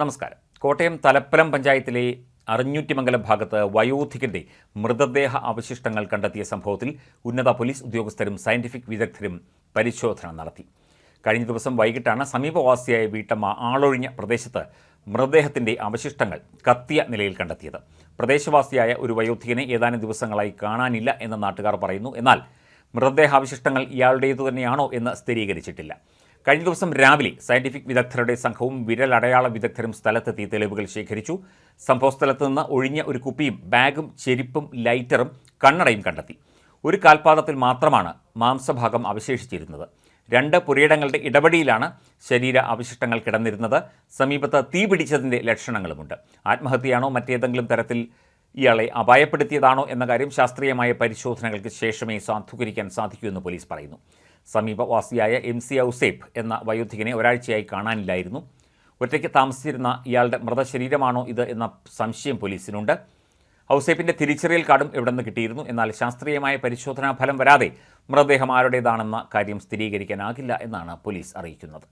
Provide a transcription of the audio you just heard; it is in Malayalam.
നമസ്കാരം. കോട്ടയം തലപ്പലം പഞ്ചായത്തിലെ അറിഞ്ഞൂറ്റിമംഗല ഭാഗത്ത് വയോധികന്റെ മൃതദേഹ അവശിഷ്ടങ്ങൾ കണ്ടെത്തിയ സംഭവത്തിൽ ഉന്നത പോലീസ് ഉദ്യോഗസ്ഥരും സയന്റിഫിക് വിദഗ്ധരും പരിശോധന നടത്തി. കഴിഞ്ഞ ദിവസം വൈകിട്ടാണ് സമീപവാസിയായ വീട്ടമ്മ ആളൊഴിഞ്ഞ പ്രദേശത്ത് മൃതദേഹത്തിന്റെ അവശിഷ്ടങ്ങൾ കത്തിയ നിലയിൽ കണ്ടെത്തിയത്. പ്രദേശവാസിയായ ഒരു വയോധികനെ ഏതാനും ദിവസങ്ങളായി കാണാനില്ല എന്ന് നാട്ടുകാർ പറയുന്നു. എന്നാൽ മൃതദേഹാവശിഷ്ടങ്ങൾ ഇയാളുടേതു തന്നെയാണോ എന്ന് സ്ഥിരീകരിച്ചിട്ടില്ല. കഴിഞ്ഞ ദിവസം രാവിലെ സയന്റിഫിക് വിദഗ്ധരുടെ സംഘവും വിരലടയാള വിദഗ്ധരും സ്ഥലത്തെത്തി തെളിവുകൾ ശേഖരിച്ചു. സംഭവസ്ഥലത്ത് നിന്ന് ഒഴിഞ്ഞ ഒരു കുപ്പിയും ബാഗും ചെരിപ്പും ലൈറ്ററും കണ്ണടയും കണ്ടെത്തി. ഒരു കാൽപാദത്തിൽ മാത്രമാണ് മാംസഭാഗം അവശേഷിച്ചിരുന്നത്. രണ്ട് പുരയിടങ്ങളുടെ ഇടപെടിയിലാണ് ശരീര അവശിഷ്ടങ്ങൾ കിടന്നിരുന്നത്. സമീപത്ത് തീ പിടിച്ചതിന്റെ ലക്ഷണങ്ങളുമുണ്ട്. ആത്മഹത്യയാണോ മറ്റേതെങ്കിലും തരത്തിൽ ഇയാളെ അപായപ്പെടുത്തിയതാണോ എന്ന കാര്യം ശാസ്ത്രീയമായ പരിശോധനകൾക്ക് ശേഷമേ സാധൂകരിക്കാൻ സാധിക്കൂ എന്ന് പോലീസ് പറയുന്നു. സമീപവാസിയായ എം സി ഔസേപ്പ് എന്ന വയോധികനെ ഒരാഴ്ചയായി കാണാനില്ലായിരുന്നു. ഒറ്റയ്ക്ക് താമസിച്ചിരുന്ന ഇയാളുടെ മൃതശരീരമാണോ ഇത് എന്ന സംശയം പോലീസിനുണ്ട്. ഔസേപ്പിന്റെ തിരിച്ചറിയൽ കാർഡും ഇവിടെ നിന്ന് കിട്ടിയിരുന്നു. എന്നാൽ ശാസ്ത്രീയമായ പരിശോധനാ ഫലം വരാതെ മൃതദേഹം ആരുടേതാണെന്ന കാര്യം സ്ഥിരീകരിക്കാനാകില്ല എന്നാണ് പോലീസ് അറിയിക്കുന്നത്.